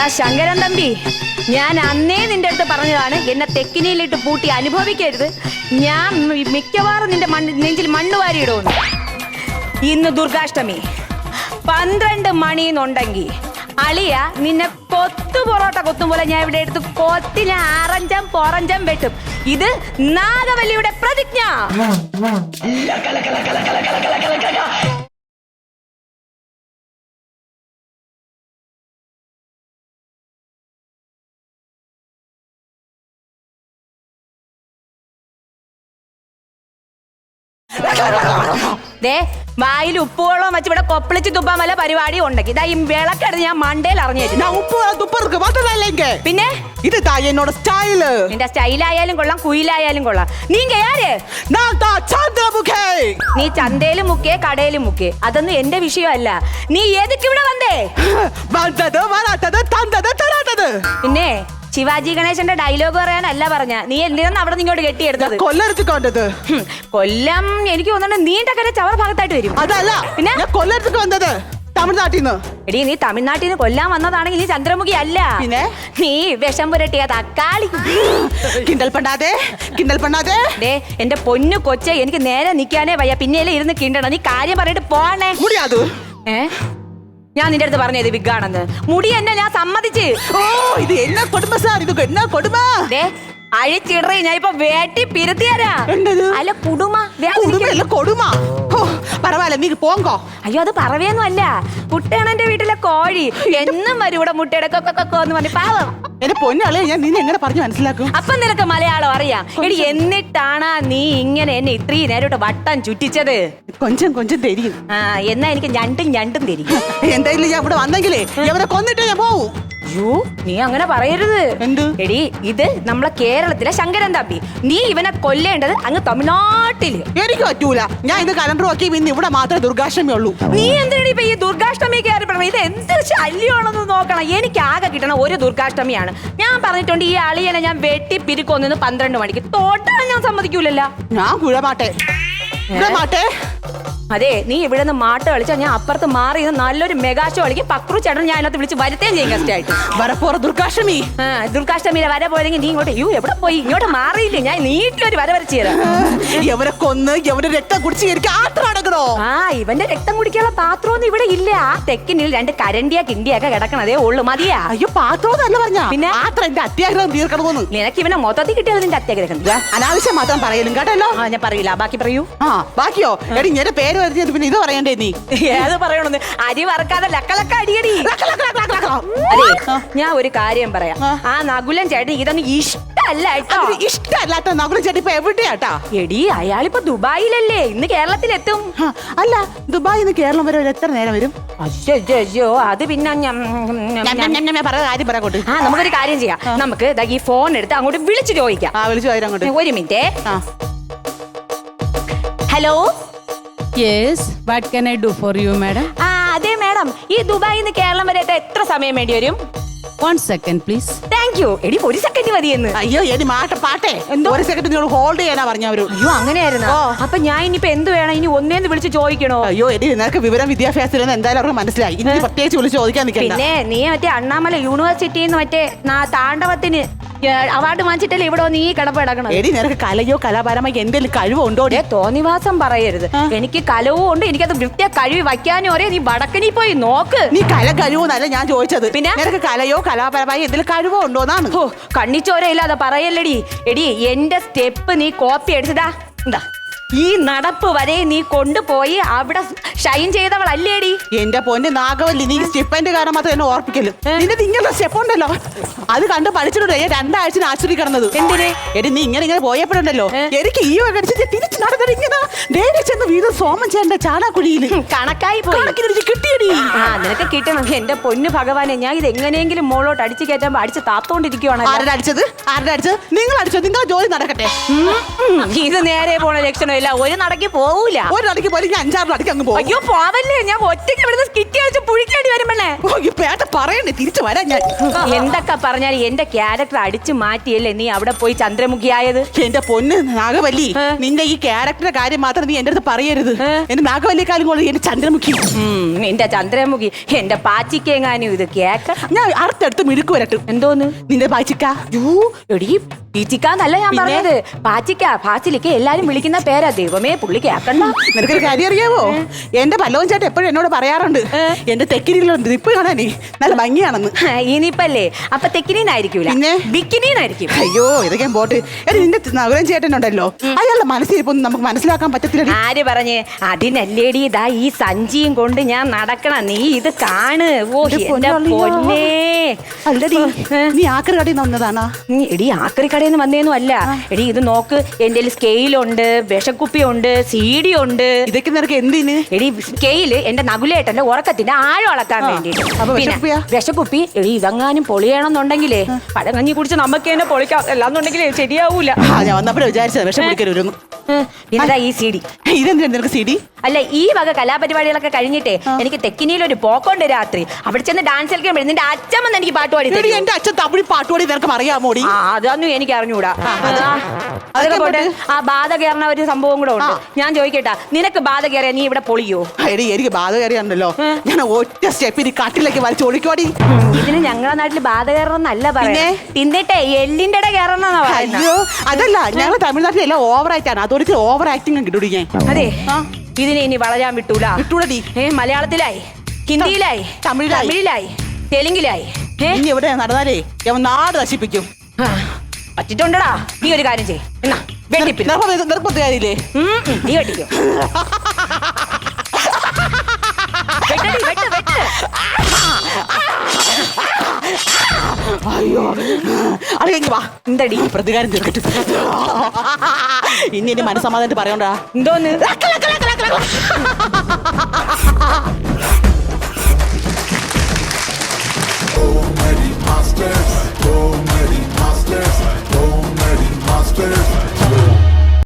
എടാ ശങ്കരൻ തമ്പി ഞാൻ അന്നേ നിന്റെ അടുത്ത് പറഞ്ഞതാണ് എന്നെ തെക്കിനിയിലിട്ട് പൂട്ടി അനുഭവിക്കരുത്. ഞാൻ മിക്കവാറും നിന്റെ മണ്ണ് നെഞ്ചിൽ മണ്ണ് വാരിയിടുമെന്ന് ഇന്ന് ദുർഗാഷ്ടമി. പന്ത്രണ്ട് മണിന്നുണ്ടെങ്കിൽ അളിയ നിന്നെ കൊത്തു പൊറോട്ട കൊത്തും പോലെ ഞാൻ ഇവിടെ എടുത്ത് കൊത്തി ഞാൻ ആറഞ്ചം പൊറഞ്ചം വെട്ടും. ഇത് നാഗവല്ലിയുടെ പ്രതിജ്ഞ. ദേ വായിൽ ഉപ്പുവെള്ളം വെച്ച് ഇവിടെ കൊപ്പിളിച്ച് തുപ്പാൻ വല്ല പരിപാടി ഉണ്ടെങ്കിൽ ഇതാ ഈ വിളക്കെടുത്ത് ഞാൻ മണ്ടയിൽ അറിഞ്ഞു തരും நான் உப்பு துப்பு இருக்கு பார்த்ததா இங்க പിന്നെ இதுதான் என்னோட ஸ்டைலு നിന്റെ സ്റ്റൈലായാലും കൊള്ളാം കുയിലായാലും കൊള്ളാം നീങ്ക യാര് நான் தான் சந்திரமுகே നീ ചന്തയിലും മുക്കേ കടയിലും മുക്കേ അതൊന്നും എന്റെ വിഷയമല്ല നീ ഏതൊക്കെ ഇവിടെ വന്നേ வந்தது வராதது தந்தது தராதது പിന്നെ ശിവാജി ഗണേശന്റെ ഡയലോഗ് പറയാനല്ല പറഞ്ഞ. നീ എന്തിനാണ് അവിടെ നിങ്ങോട്ട് കെട്ടിയെടുത്തത്? ഹും, കൊല്ലം എനിക്ക് തോന്നുന്നുണ്ട് നീണ്ടക്കര ചവർ ഭാഗത്തായിട്ട് വരും. അതല്ല പിന്നെ? ഞാൻ കൊല്ലറത്തുക്ക് വന്നത് തമിഴ്നാട്ടിൽ നിന്ന്. എടി നീ തമിഴ്നാട്ടിൽ നിന്ന് കൊല്ലാൻ വന്നതാണെങ്കിൽ നീ ചന്ദ്രമുഖി അല്ല. പിന്നെ? നീ വിഷം പുരട്ടിയ തക്കാളി. കിണ്ടൽ പണ്ടാതെ കിണ്ടൽ പണ്ടാതെ ദേ എന്റെ പൊന്നു കൊച്ചെ എനിക്ക് നേരെ നിൽക്കാനേ വയ്യ. പിന്നെയല്ലേ ഇരുന്ന് കിണ്ടണം. നീ കാര്യം പറഞ്ഞിട്ട് പോണേ. മുടിയാതു ഏ? ഞാൻ നിന്റെ അടുത്ത് പറഞ്ഞത് വിഗാണെന്ന്. മുടി എന്നെ ഞാൻ സമ്മതിച്ച്. ഓ ഇത് എന്നാ കൊടുമ സാർ? ഇത് എന്നാ കൊടുമ? ദേ അഴിച്ചിടറി ഞാൻ ഇപ്പൊ വേട്ടി എന്തത്? അല്ല കുടുമ. ദേ അത് കൊടുമ കൊടുമ. ഓ പരവായില്ല നീ പോങ്കോ? അയ്യോ അത് പറവേന്നും അല്ല വീട്ടിലെ കോഴി. എന്നും വരും ഇവിടെ മുട്ടയുടെ കൊക്കൊക്കെ എന്ന് പറഞ്ഞു പാവം. എന്റെ പൊന്നാളെ ഞാൻ നിന്നെ എങ്ങനെ പറഞ്ഞു മനസ്സിലാക്കും? അപ്പൊ നിനക്ക് മലയാളം അറിയാം. എടി എന്നിട്ടാണ് നീ ഇങ്ങനെ എന്നെ ഇത്രയും നേരോട്ട് വട്ടം ചുറ്റിച്ചത്? കൊഞ്ചം കൊഞ്ചം തരും ആ എന്നാ എനിക്ക് ഞണ്ടും ഞണ്ടും തരും എന്തായാലും ഞാൻ ഇവിടെ വന്നെങ്കിലേ ഇവരെ കൊന്നിട്ട് ഞാൻ പോവും. അയ്യോ നീ അങ്ങനെ പറയരുത്. എന്ത്? എടി ഇത് നമ്മളെ കേരളത്തിലെ ശങ്കരൻ തമ്പി. നീ ഇവനെ കൊല്ലേണ്ടത് അങ്ങ് തമിഴ്നാട്ടിൽ. എനിക്ക് പറ്റൂല. ഞാൻ ഇത് കലണ്ടർ നോക്കി പിന്നെ ഇവിടെ മാത്രമേ ദുർഗാഷ്ടമി ഉള്ളൂ. നീ എന്തിനാണ് ഇപ്പൊ ഈ ദുർഗാഷ്ടമി കയറി പറഞ്ഞത് ഇത് എന്ത് ശല്യമാണെന്ന് നോക്കണം. എനിക്ക് ആകെ കിട്ടണ ഒരു ദുർഗാഷ്ടമിയാണ്. ഞാൻ പറഞ്ഞിട്ടുണ്ട് ഈ അളിയനെ ഞാൻ വെട്ടി പിരിക്കൊന്നിന്ന് പന്ത്രണ്ട് മണിക്ക്. തോട്ടാൻ ഞാൻ സമ്മതിക്കൂലല്ലോ. ഞാൻ കുഴമാട്ടെ. കുഴമാട്ടെ? അതെ നീ ഇവിടെ നിന്ന് മാട്ട് കളിച്ചാൽ ഞാൻ അപ്പുറത്ത് മാറി നിന്ന് നല്ലൊരു മെഗാഷോ കളിക്കും. പക്രു ചേട്ടൻ ഞാൻ അതിനകത്ത് വിളിച്ച് വരുത്തേം ചെയ്യും ഗസ്റ്റ് ആയിട്ട്. വരപ്പോറ ദുർഗാഷ്ടമി. ആ ദുർഗാഷ്ടമിയിലെ വര പോയെങ്കിൽ നീ ഇങ്ങോട്ട് യു എവിടെ പോയി? ഇങ്ങോട്ട് മാറിയില്ലേ? ഞാൻ നീട്ടിലൊരു വര വരച്ചു തരാം. എവരെ കൊന്ന് എവരെ രക്തം കുടിച്ച് എനിക്ക് ആത്രം അടക്കണോ ആ ഇവന്റെ രക്തം കുടിക്കാനുള്ള പാത്രമൊന്നും ഇവിടെ ഇല്ല. ആ തെക്കിനിൽ രണ്ട് കരണ്ടിയ കിണ്ടിയൊക്കെ കിടക്കണതേ ഉള്ളു മതിയാ. അയ്യോ പാത്രം അല്ല പറഞ്ഞ. പിന്നെ? ആത്രം എന്റെ അത്യാഗ്രഹം തീർക്കണമെന്ന്. നിനക്ക് ഇവനെ മൊത്തത്തിൽ കിട്ടിയത് നിന്റെ അത്യാഗ്രഹം? അനാവശ്യം മാത്രം പറയലും കേട്ടല്ലോ. ആ ഞാൻ പറയില്ല ബാക്കി പറയൂ. ആ ബാക്കിയോ? എടി ഞാൻ പേര് വരുത്തിയത് പിന്നെ ഇത് പറയണ്ടേ നീ ഏത് പറയണമെന്ന് അരി വറക്കാതെ ലക്കലക്ക അടിയടി. അതെ ഞാൻ ഒരു കാര്യം പറയാം ആ. നകുലൻ ചേട്ടൻ ഇതൊന്നും ഇഷ്ടമല്ല കേട്ടോ ഇഷ്ടമല്ലാത്ത നകുലൻ ചേട്ടൻ ഇപ്പൊ എവിടെയാട്ടാ എടി അയാളിപ്പോ ദുബായിലല്ലേ ഇന്ന് കേരളത്തിലെത്തും ആ, അല്ല ദുബായിൽ നിന്ന് കേരളം വരെ ഒരു എത്ര നേരം വരും അയ്യോ അയ്യോ, അയ്യോ അത് പിന്നെ ഞം, ഞം, ഞാൻ- ഞം. ഞാൻ- ഞാൻ- ഞാൻ പറയാ കാര്യം പറയാം ആ നമുക്കൊരു കാര്യം ചെയ്യാം നമുക്ക് ദാ ഈ ഫോൺ എടുത്ത് അങ്ങോട്ട് വിളിച്ചു ചോദിക്കാം ആ വിളിച്ചു പോയാലും അങ്ങോട്ട് ഒരു മിനിറ്റ് ആ hello Yes, what can I do for you madam ആ അതെ മാഡം ഈ ദുബായിൽ നിന്ന് കേരളം വരെ എത്താൻ എത്ര സമയം വേണ്ടി വരും? One second please thank you എടി ഒരു സെക്കൻഡ് മതിയെന്ന് അയ്യോ എടി മാട്ട പാട്ടെ. എന്തോ? ഒരു സെക്കൻഡ് നിങ്ങൾ ഹോൾഡ് ചെയ്യാനാ പറഞ്ഞവര് അയ്യോ അങ്ങനെയായിരുന്നു? അപ്പൊ ഞാൻ ഇനിയിപ്പോ എന്ത് വേണം? ഇനി ഒന്നേന്ന് വിളിച്ച് ചോദിക്കണോ? അയ്യോ എടി നിനക്ക് വിവരം വിദ്യാഭ്യാസത്തിലെന്ന് എന്തായാലും അവർക്ക് മനസ്സിലായി. ഇനി പ്രത്യേകിച്ച് വിളിച്ച് ചോദിക്കാൻ നിൽക്കണ്ട. പിന്നെ നീ മറ്റേ അണ്ണാമല യൂണിവേഴ്സിറ്റിന്ന് മറ്റേ നാ- താണ്ഡവത്തിന് അവാർഡ് വാങ്ങിച്ചിട്ടല്ലേ ഇവിടെ നീ കിടപ്പ് കിടക്കണത്? എടി നിനക്ക് കലയോ കലാപരമായി എന്തെങ്കിലും കഴിവുണ്ടോ തോന്നിവാസം പറയരുത്. എനിക്ക് കലവും ഉണ്ട് എനിക്കത് വൃത്തിയ കഴിവ് വയ്ക്കാനും ഒരേ നീ വടക്കനി പോയി നോക്ക്. നീ കല കഴിവെന്നല്ല ഞാൻ ചോദിച്ചത്. പിന്നെ? നിനക്ക് കലയോ കലാപരമായി എന്തെങ്കിലും കഴിവോ ഉണ്ടോന്നാണ് ഹോ കണ്ണിച്ചോരയില്ലാതെ പറയല്ലടി. എടി എന്റെ സ്റ്റെപ്പ് നീ കോപ്പി അടിച്ചതാ എന്താ ഈ നടപ്പ് വരെ നീ കൊണ്ടുപോയി അവിടെ ഷൈൻ ചെയ്തവളല്ലേടി? എന്റെ പൊന്ന് നാഗവല്ലി നീ സ്റ്റിപ്പന്റെ കാരണം മാത്രം എന്നെ ഓർപ്പിക്കലും. നിന്റെ ഇങ്ങനെ സ്റ്റെപ്പ് ഉണ്ടല്ലോ. അത് കണ്ട് പഠിച്ചിട്ടുണ്ട്. ഞാൻ രണ്ടാഴ്ച ആശുപത്രി കിടന്നത്. എന്തിനെ? എടി നീ ഇങ്ങനെ ഇങ്ങനെ പോയപ്പോഴുണ്ടല്ലോ. എനിക്ക് ഈ വക തിരിച്ചു നടന്നത് ഇങ്ങനെ നേരെ ചെന്ന് വീട് സോമൻ ചേട്ടന്റെ ചാണാക്കുഴിയിൽ കണക്കായി കിട്ടിയടി. ആ നിനക്ക് കിട്ടണം. എന്റെ പൊന്ന് ഭഗവാനെ ഞാൻ ഇത് എങ്ങനെയെങ്കിലും മോളോട്ട് അടിച്ചു കയറ്റാൻ അടിച്ച് താത്തോണ്ടിരിക്കുവാണ് ആരുടെ അടിച്ചത്? ആരുടെ അടിച്ചത്? നിങ്ങൾ അടിച്ചോ നിങ്ങളെ ജോലി നടക്കട്ടെ. ഇത് നേരെ പോണ ലക്ഷണം പോയില്ല. ഒരു നടക്ക് പോവൂല. ഒരു നടക്ക് പോലെ ഞാൻ അഞ്ചാറ് നടക്ക് അങ്ങ് പോകും. അയ്യോ പോവല്ലേ? ഞാൻ ഒറ്റയ്ക്ക് ഇവിടുന്ന് സ്കിറ്റ് കളിച്ച് പുഴിക്കേണ്ടി വരും പെണ്ണേ ഈ പേട്ട പറയണ്ടേ തിരിച്ചു വരാൻ ഞാൻ. എന്തൊക്കെ പറഞ്ഞാൽ എന്റെ ക്യാരക്ടർ അടിച്ചു മാറ്റിയല്ലേ നീ അവിടെ പോയി ചന്ദ്രമുഖിയായത്? എന്റെ പൊന്ന് നാഗവല്ലി നിന്റെ ഈ ക്യാരക്ടറുടെ കാര്യം മാത്രം നീ എന്റെ അടുത്ത് പറയരുത്? എന്റെ നാഗവല്ലിക്കാലും കൊണ്ട് എന്റെ ചന്ദ്രമുഖി. നിന്റെ ചന്ദ്രമുഖി എന്റെ പാച്ചിക്കേങ്ങാനും ഇത് കേക്ക. ഞാൻ അടുത്തടുത്ത് മിടുക്ക് വരട്ടും. എന്തോന്ന്? നിന്റെ പാച്ചിക്ക. യ്യോ, എടീ പീച്ചിക്കാന്നല്ല ഞാൻ പിന്നെ? പറഞ്ഞത്. പാച്ചിക്ക പാച്ചിലിക്ക എല്ലാരും വിളിക്കുന്ന പേരാ ദൈവമേ പുള്ളി കേക്കണ്ട. നിനക്കൊരു കാര്യം അറിയാവോ? എന്റെ പല്ലവൻ ചേട്ടൻ എപ്പോഴും എന്നോട് പറയാറുണ്ട്? എന്റെ തെക്കിനിയിലുണ്ട്. ഇപ്പൊ കാണാനേ നല്ല ഭംഗിയാണെന്ന്. ഇനിയിപ്പല്ലേ? അപ്പൊ തെക്കിനീനായിരിക്കൂല? ബിക്കിനീനായിരിക്കും അയ്യോ ഇതൊക്കെ പോട്ട്. എടി നിന്റെ നഗരം ചേട്ടനുണ്ടല്ലോ. അയാളുടെ മനസ്സിരിപ്പൊന്നും നമുക്ക് മനസ്സിലാക്കാൻ പറ്റത്തില്ല ആര് പറഞ്ഞ്? അതിനല്ലേടി ഇതാ ഈ സഞ്ചിയും കൊണ്ട് ഞാൻ നടക്കണ നീ ഇത് കാണ്. ഓ. പൊന്നേ. അല്ലടി നീ ആക്കറി കടയിൽ നിന്ന് വന്നതാണോ? നീ എടി ആക്രി കടയിൽ നിന്ന് വന്നേന്നും അല്ല എടി ഇത് നോക്ക് എന്റെ സ്കെയിലുണ്ട് വിഷക്കുപ്പിയുണ്ട് സീഡി ഉണ്ട്. ഇതൊക്കെ നിനക്ക് എന്തിന്? എടി കെയിൽ എന്റെ നകുലേട്ടന്റെ ഉറക്കത്തിന്റെ ആഴം അളക്കാൻ വേണ്ടി വേണ്ടിട്ട് അപ്പൊ വിഷക്കുപ്പിയാ? വിഷക്കുപ്പി എടി ഇതെങ്ങാനും പൊളിയണമെന്നുണ്ടെങ്കിലേ കഞ്ഞി കുടിച്ച് നമുക്ക് തന്നെ പൊളിക്കാം. അല്ലാന്നുണ്ടെങ്കിലേ ശരിയാവൂല. ആ ഞാൻ വന്നപ്പോഴേ വിചാരിച്ചത് വിഷം പിടിക്കരുന്നു ഈ സീഡി ഇതെന്തിനാ നിനക്ക് സി ഡി? അല്ല ഈ വക കലാപരിപാടികളൊക്കെ കഴിഞ്ഞിട്ടേ എനിക്ക് തെക്കിനിയിൽ ഒരു പോക്കുണ്ട് രാത്രി. അവിടെ ചെന്ന് ഡാൻസ് കളിക്കുമ്പോൾ നിന്റെ അച്ഛൻ വന്ന് എനിക്ക് പാട്ട് പാടി തരും. എന്റെ അച്ഛൻ തമിഴ് പാട്ടുപാടി നിനക്ക് അറിയാമോടി? ആ അതൊന്നും എനിക്ക് അറിഞ്ഞൂടാ ആ, അതൊക്കെ പോട്ടെ. ആ ബാധ കയറുന്ന ഒരു സംഭവം കൂടെ ഉണ്ട്. ഞാൻ ചോദിക്കട്ടാ നിനക്ക് ബാധ കയറിയാ നീ ഇവിടെ പൊളിയോ? എടി എനിക്ക് ബാധ കയറിയാണല്ലോ. ഞാൻ ഒറ്റ സ്റ്റെപ്പിന് കാട്ടിലേക്ക് വലിച്ചു ഒളിക്കോടി ഇതിന് ഞങ്ങളുടെ നാട്ടിൽ ബാധ കയറണം എന്നല്ല പറയുന്നത്. തിന്നിട്ടെ എല്ലിന്റെ ഇട കയറണം അയ്യോ അതല്ല ഞങ്ങൾ തമിഴ്നാട്ടിലെല്ലാം എല്ലാം ഓവർ ആയിട്ടാണ് ഓവർ ആക്ടിങ് കിട്ടൂടി ഞാൻ അതെ. ഇതിനെ ഇനി വളരാൻ വിട്ടൂല. വിട്ടൂടടി. ഏ മലയാളത്തിലായി. ഹിന്ദിയിലായി. തമിഴിലായി. തമിഴിലായി. തെലുങ്കിലായി. ഇനി എവിടെ നടന്നാലേ? ഞാൻ നാട് നശിപ്പിക്കും. പറ്റിട്ടുണ്ടടാ? നീ ഒരു കാര്യം ചെയ് എന്നാ വെട്ടിപ്പില്ല നീ വെട്ടിക്കോ. അയ്യോ. വാ. എന്തടി? പ്രതികാരം തീർക്കട്ടെ. ഇനി ഇനി മനസ്സമാധാനത്ത് പറയണ്ടാ. എന്തോന്ന്? Go,